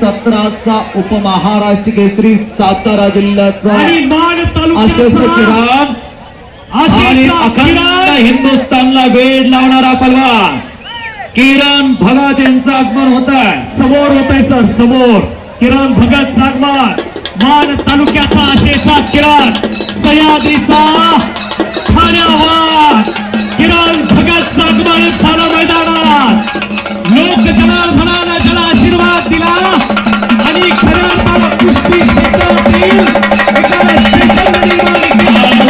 सतराचा उपमहाराष्ट्र केसरी सातारा जिल्ह्याचा. हिंदुस्थानला वेळ लावणारा पलवान. किरण भगत यांचं आगमन होत आहे. समोर होत आहे सर समोर. किरण भगत सागमान मान तालुक्याचा आशेचा किरण. सह्याद्रीचा ठाण्यावर किरण भगत सागमान झाला मैदानात. लोक जनार्दनानं ज्याला आशीर्वाद दिला आणि खऱ्या अर्थानं कुस्ती क्षेत्रातील एका चैतन्य निर्माण मैदान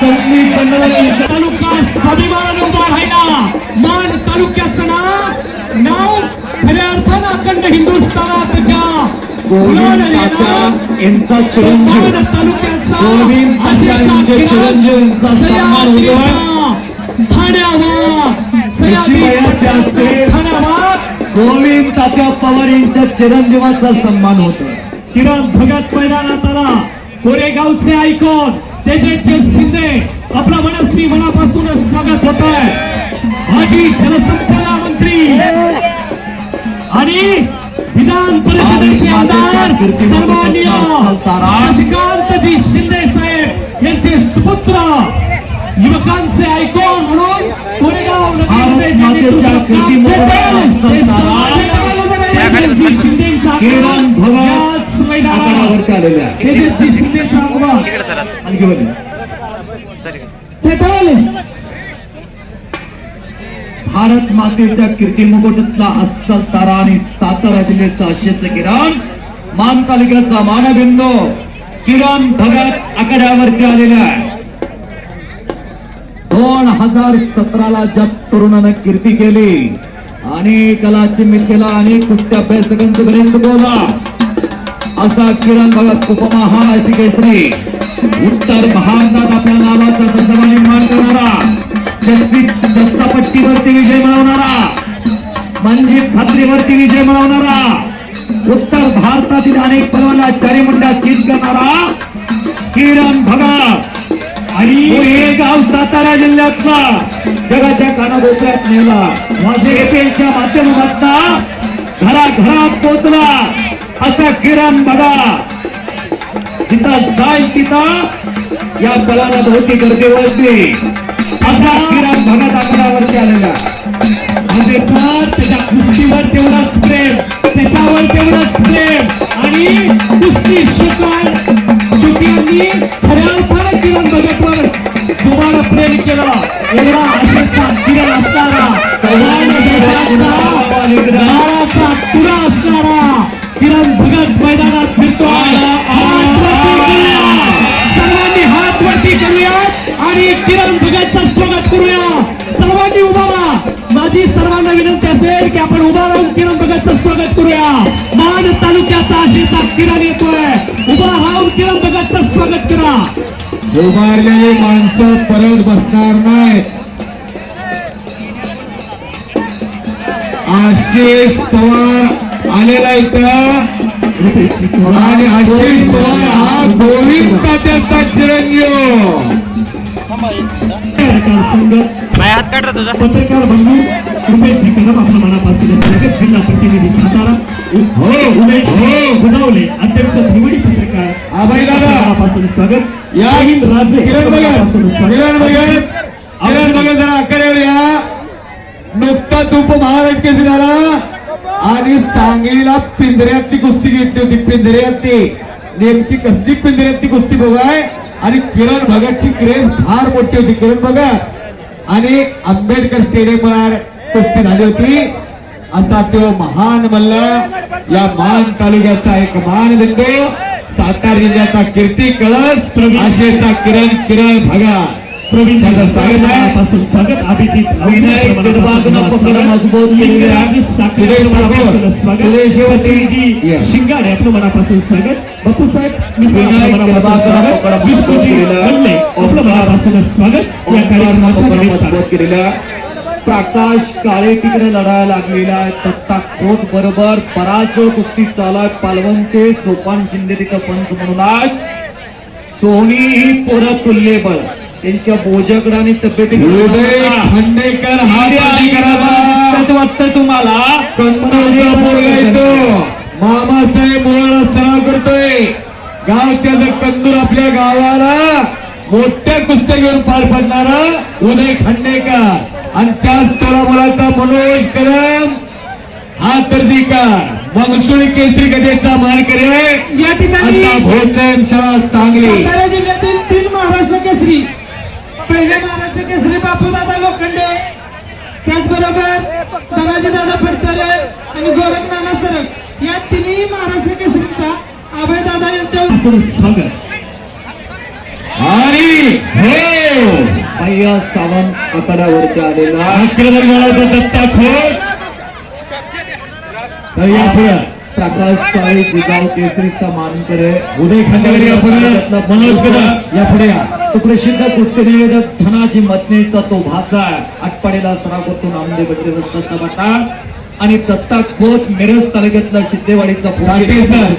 तालुका स्वाभिमान उभा राहिला. मान तालुक्याचं नाव नाव खऱ्या अर्थानं अखंड हिंदुस्थानात ज्या यांचा चिरंजीव. गोविंद यांचे किरण चिरंजीव यांचा सन्मान. ठाण्यावर गोविंद तात्या पवार यांच्या चिरंजीवाचा सन्मान होतो. किरण भगत मैदानात आला. कोरेगावचे आयकॉन. तेजसचे शिंदे आपला मनस्वी मनापासूनच स्वागत होत आहे माजी जलसंपदा मंत्री आणि विधान परिषदेचे आमदार तारा. शशिकांतजी शिंदे साहेब यांचे सुपुत्र युवकांचे आयकॉन म्हणून कोरेगाव शिंदेचा करता भगत याच मैदानात आकड्यावरती आलेले आहे तेजस्वी शिंदेचा आगमन आणखी बोल भारत मातेच्या कीर्ती मुकुटातला अस्सल तारा आणि सातारा जिल्ह्याचा अशेच किरण मान तालुक्याचा मानबिंदू किरण भगत आकड्यावरती आलेला आहे. दोन हजार सतराला ज्या तरुणानं कीर्ती केली. अनेक कला चिमितेला अनेक कुस्त्या अभ्यासकांचं गणित चुकवला असा किरण भगत उपमहाराष्ट्र केसरी. उत्तर भारतात आपल्या नावाचा दबदबा निर्माण करणारा जस्तापट्टीवरती विजय मिळवणारा म्हणजे खात्रीवरती विजय मिळवणारा उत्तर भारतातील अनेक पलवाला चारी मुंड्या चीज करणारा किरण भगत. आणि हे गाव सातारा जिल्ह्यातला जगाच्या कानाकोपऱ्यात नेला. माझे एपेलच्या माध्यमातून घराघरात पोचला असा किरण बघा. जिथं जाईल तिथं या बलाला भोवती गर्दी वळते. असा किरण भगत आकड्यावरती आलेला. म्हणजे त्याच्या कुस्तीवर तेवढाच प्रेम त्याच्यावर तेवढाच प्रेम. आणि कुस्ती शिकवाय शिकयांनी खऱ्या अर्थानं किरण भगतवर जोमानं प्रेम केलं. एवढा आशेचा किरण असणारा. मैदानात फिरतो सर्वांनी हात वरती करूयात आणि किरण भगतचं स्वागत करूया. सर्वांनी उभा राहा. माझी सर्वांना विनंती असेल की आपण उभा राहून किरण भगतचं स्वागत करूया. मान तालुक्याचा आशेचा किरण येतोय. उभा राहून किरण भगतचं स्वागत करा. उभारलेली माणसं परत बसणार नाहीत. आशिष पवार आलेला इथं. आणि आशिष पवार हा गोविंद तात्याचा चिरंजीव पत्रकार बंधू कदम मनापासून स्वागत जिल्हा प्रतिनिधी सातारा हो, उमेशजी गुदावले अध्यक्ष भिवडी पत्रकार आभाई दादा. मनापासून स्वागत. या अरविंद राजे किरण मनापासून भगत स्वागत. किरण भगत किरण भगत जरा आकड्यावर या. नुकताच उपमहाराष्ट्र केसरी झाला आणि सांगलीला पिंजऱ्यातली कुस्ती घेतली होती. पिंजऱ्यातली. नेमकी कसली पिंजऱ्यातली कुस्ती बघाय आणि किरण भगतची क्रेज फार मोठी होती. किरण भगत. आणि आंबेडकर स्टेडियमवर कुस्ती झाली होती. असा तो महान मल्ल या मान तालुक्याचा एक मान बिंदू सातारा जिल्ह्याचा कीर्ती कळस. आशेचा किरण किरण भगत. प्रवीण स्वागत अभिजित. शिंगाडे आपलं मनापासून स्वागत. विष्णूजी आपलं मनापासून स्वागत. या कार्यक्रमाच्या प्रकाश काळे तिकडे लढायला लागलेला आहे. तत्ता खोत बरोबर. बराच वेळ कुस्ती चालू आहे. पालवनचे सोपान शिंदे तिथं पंच म्हणून आहेत. दोन्ही पोरं तुल्यबळ. त्यांच्या बोजकडं आणि उदय तब्येती हा वाटतं तुम्हाला. मामासाहेब मोहळा सराव करतोय. गाव त्याचं कंदूर आपल्या गावाला मोठ्या कुस्त्या घेऊन पार पडणारा उदय खांडेकर. आणि त्याच तोरा मुलाचा मनोज कदम. हा तर्दीकर मंगसुळी केसरी गदेचा मान करे या ठिकाणी आता भोसले शाळा सांगली. जिल्ह्यातील तीन महाराष्ट्र केसरी. पहिले महाराष्ट्र केसरी बापूदादा लोखंडे. त्याचबरोबर धनाजी दादा फडतरे आणि गोरख नाना सरक. या तिन्ही महाराष्ट्र केसरीचा अभय दादा यांच्या स्वागत आणि हो भैया सावंत आकड्यावरती आलेला. आक्रमण मिळवतो दत्ता खोत. पुढे. प्रकाश काळे जिगाव केसरीचा मानकरे. उदय खांडेकर या पुढे. मनोज कदम या पुढे या. सुप्रसिद्ध कुस्ती निवेदक धनाजी मतनेचा तो भाचा आटपाडीला सराव करतो नामदेव बद्री रस्त्याचा बटा आणि दत्ता खोत मिरज तालुक्यातला सिद्धेवाडीचा सर.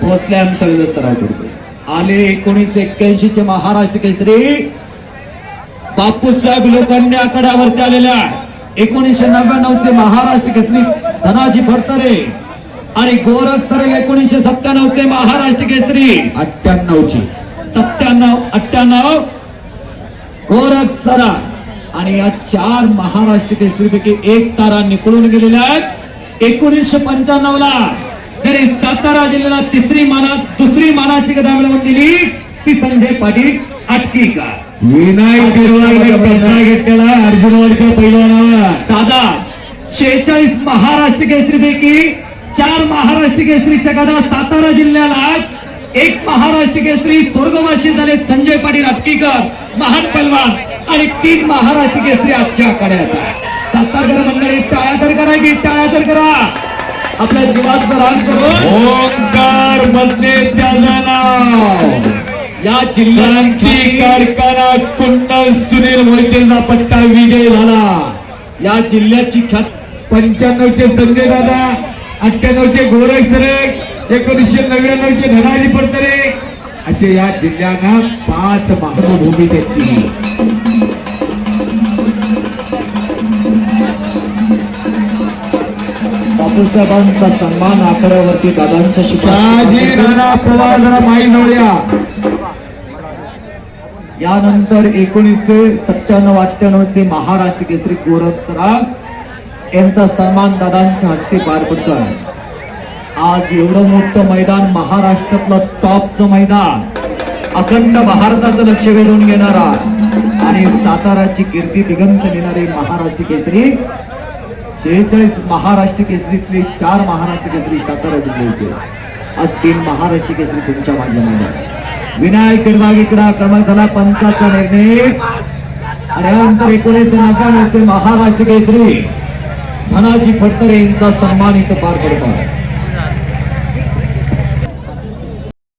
भोसले अंशाला सराव करतो आले एकोणीसशे एक्क्याऐंशी चे महाराष्ट्र केसरी. बापूसाहेब लोकांनी आकड्यावरती आलेल्या एकोणीसशे नव्याण्णव चे महाराष्ट्र केसरी धनाजी फडतरे आणि गोरख सर एकोणीसशे सत्त्याण्णव चे महाराष्ट्र केसरी. अठ्ठ्याण्णव ची सत्त्याण्णव अठ्ठ्याण्णव. गोरख सरा. आणि या चार महाराष्ट्र केसरीपैकी एक तारा निकळून गेलेल्या आहेत. एकोणीसशे पंच्याण्णव ला जरी सातारा जिल्ह्याला तिसरी माना दुसरी मानाची गदा मिळवून दिली ती संजय पाटील आटकीकर विनायक शिरवाईने कब्जा घेतलेला अर्जुनवाडीच्या पैलवानावर दादा शेहेचाळीस महाराष्ट्र केसरीपैकी चार महाराष्ट्र केसरीच्या गदा सातारा जिल्ह्याला. एक महाराष्ट्र केसरी स्वर्गवासी झाले संजय पाटील अटकीकर महान पलवान आणि तीन महाराष्ट्र केसरी आजच्या आकड्यात आहेत. सातारकर मंडळी टाळ्या तर करा की टाळ्या तर करा. आपल्या जीवाचं रान करून ओंकार मधले त्याचं नाव. या क्रांती जिल्ह्यात कारखाना कुंडल सुनील मोहितेंचा पट्टा विजय झाला. या जिल्ह्याची ख्यात पंच्याण्णव चे संजय दादा अठ्ठ्याण्णव चे गोरख सरक एकोणीसशे नव्याण्णव चे धनाजी पडतरे असे या जिल्ह्यांना पाच महाभूमी त्याची. बापूसाहेबांचा सन्मान आकड्यावरती दादांच्या शहाजी शिफारशी नाना पवार जरा माई जवळया यानंतर एकोणीसशे सत्त्याण्णव अठ्ठ्याण्णव चे महाराष्ट्र केसरी गोरख सराफ यांचा सन्मान दादांच्या हस्ते पार पडतोय. आज एवढं मोठं मैदान महाराष्ट्रातलं टॉपचं मैदान. अखंड भारताचं लक्ष वेधून घेणारा आणि साताराची कीर्ती दिगंत नेणारे महाराष्ट्र केसरी. शेहेचाळीस महाराष्ट्र केसरीतले चार महाराष्ट्र केसरी सातारा जिल्ह्याचे आज तीन महाराष्ट्र केसरी तुमच्या माध्यमाने विनायक गिरवाग क्रमांक झाला पंचाचा निर्णय. आणि यानंतर एकोणीसशे नव्याण्णवचे महाराष्ट्र केसरी. धनाजी फडतरे यांचा सन्मान इथं पार पडतो